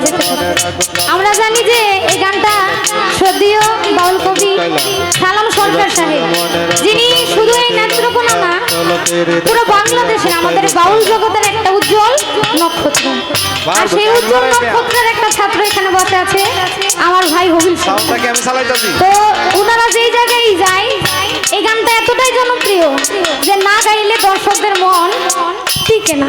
আমাদের আমরা জানি যে এই গানটা সদ্যীয় বাউল কবি সালাম সরকার সাহেব। যিনি শুধু এই নেত্রকোনা না পুরো বাংলাদেশে আমাদের বাউল জগতের একটা উজ্জ্বল নক্ষত্র। আর সেই উজ্জ্বল নক্ষত্রের একটা ছাত্র এখানে বসে আছে আমার ভাই হবি তো ওনারা যেই জায়গায় যায় এই গানটা এতটাই জনপ্রিয় যে না গাইলে দর্শকদের মন টিকে না।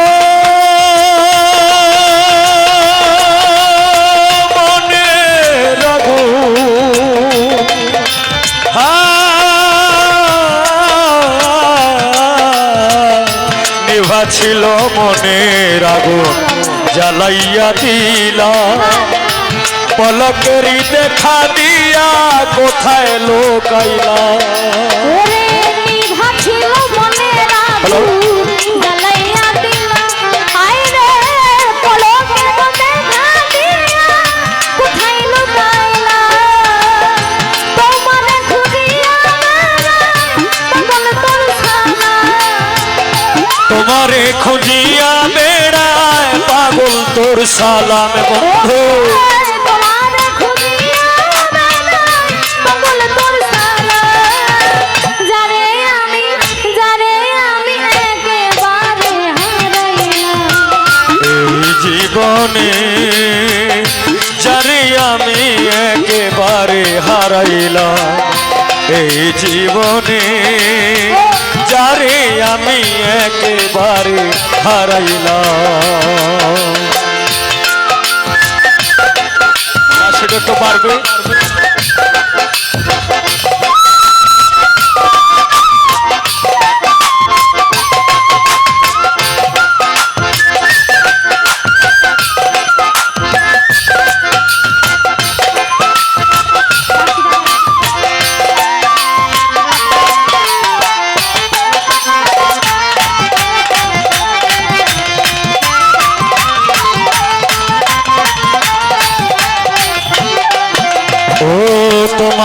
ছিল মনে রাগু জ্বালাইয়া দিলা। পলকেরি দেখা দিয়া কোথায় লোকাইলা? ওরে খুঁজিয়া বেড়ায় পাগল তোর সালাম বন্ধু। জীবনে যারে আমি একেবারে হারাইলাম। এই জীবনে যারে আমি একেবারে হারাইলাম। সেটা তো পারবে।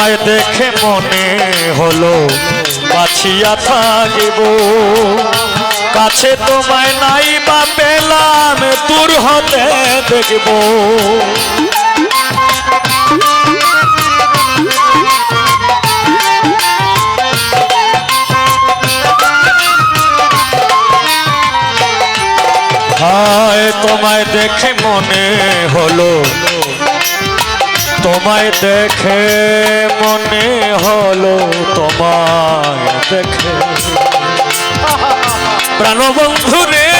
তোমায় দেখে মনে হলো, বাছিয়া থাকিব। কাছে তোমায় নাই বা পেলাম, দূর হতে দেখব। তোমায় দেখে মনে হলো তোমায় দেখে মনে হলো তোমায় দেখে। প্রাণবন্ধু রে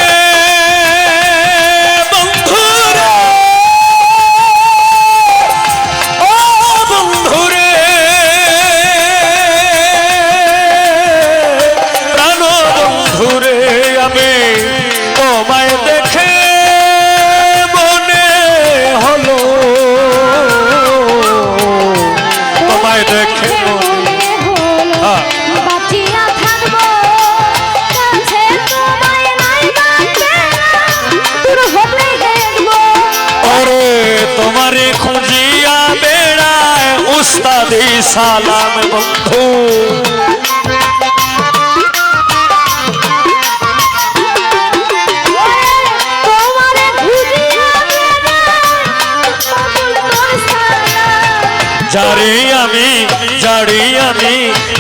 তোমারে খুঁজিয়া বেড়ায় উস্তাদি সালাম বন্ধু। যারে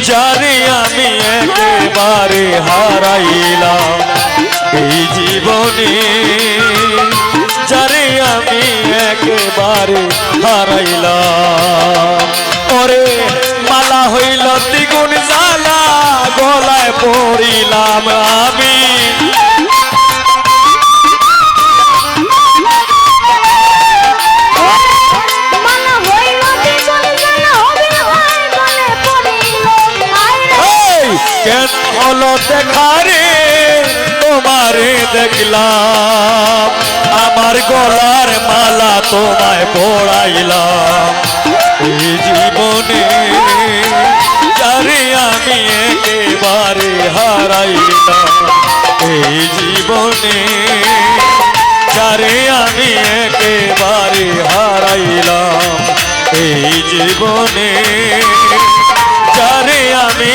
যারে আমি একেবারে হারাইলাম এই জীবনে। যারে আমি একেবারে হারাইলাম। ওরে মালা হইল দ্বিগুণ জ্বালা, গলায় পড়িলাম আমি। হলো দেখারে তোমারে দেখলাম। আমার গলার মালা তোমায় পড়াইলাম। এই জীবনে যারে আমি একেবারে হারাইলাম। এই জীবনে যারে আমি একেবারে হারাইলাম। এই জীবনে যারে আমি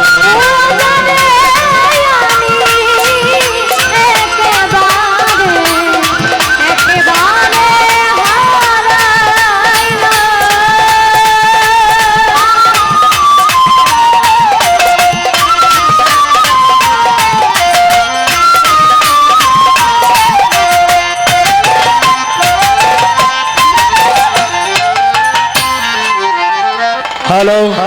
হ্যালো হ্যালো